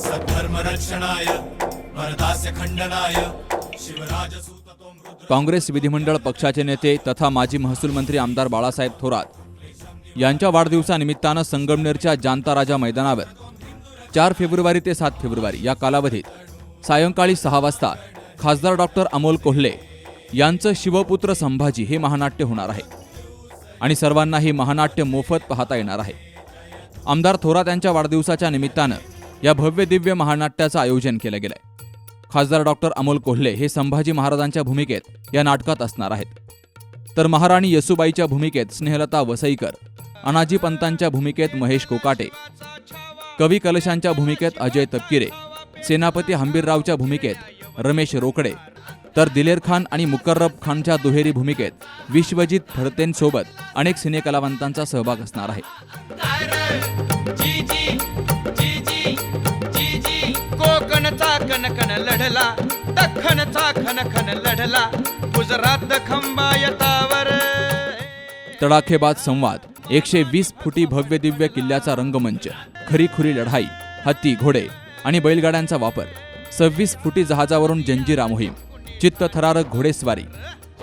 सद्धर्मरक्षणाय खंडनाय काँग्रेस विधिमंडळ पक्षाचे नेते तथा माजी महसूल मंत्री आमदार बाळासाहेब थोरात यांच्या वाढदिवसानिमित्तानं संगमनेरच्या जानता राजा मैदानावर चार फेब्रुवारी ते सात फेब्रुवारी या कालावधीत सायंकाळी सहा वाजता खासदार डॉक्टर अमोल कोल्हे यांचं शिवपुत्र संभाजी हे महानाट्य होणार आहे आणि सर्वांना हे महानाट्य मोफत पाहता येणार आहे. आमदार थोरात यांच्या वाढदिवसाच्या निमित्तानं या भव्य दिव्य महानाट्याचं आयोजन केलं गेलंय. खासदार डॉक्टर अमोल कोल्हे हे संभाजी महाराजांच्या भूमिकेत या नाटकात असणार आहेत. तर महाराणी येसुबाईच्या भूमिकेत स्नेहलता वसईकर अनाजी पंतांच्या भूमिकेत महेश कोकाटे कवी कलशांच्या भूमिकेत अजय तपकिरे सेनापती हंबीररावच्या भूमिकेत रमेश रोकडे तर दिलेर खान आणि मुकर्रब खानच्या दुहेरी भूमिकेत विश्वजित फडतेंसोबत अनेक सिनेकलावंतांचा सहभाग असणार आहे. लढला दखनचा खनखन लढला गुजरात खंबायतावर तडाखेबाद संवाद एकशे वीस फुटी भव्य दिव्य किल्ल्याचा रंगमंच खरीखुरी लढाई हत्ती घोडे आणि बैलगाड्यांचा वापर सव्वीस फुटी जहाजावरून जंजिरा मोहीम चित्तथरारक घोडेस्वारी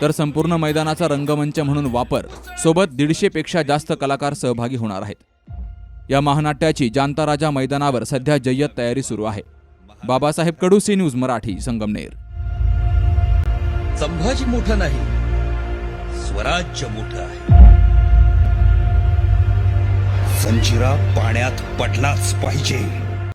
तर संपूर्ण मैदानाचा रंगमंच म्हणून वापर सोबत दीडशेपेक्षा जास्त कलाकार सहभागी होणार आहेत. या महानाट्याची जानता राजा मैदानावर सध्या जय्यत तयारी सुरू आहे. Babasaheb Kadu C news Marathi Sangamner. Sambhaji मोठं नाही स्वराज्य मोठं आहे. संचिरा पाण्यात पडलाच पाहिजे.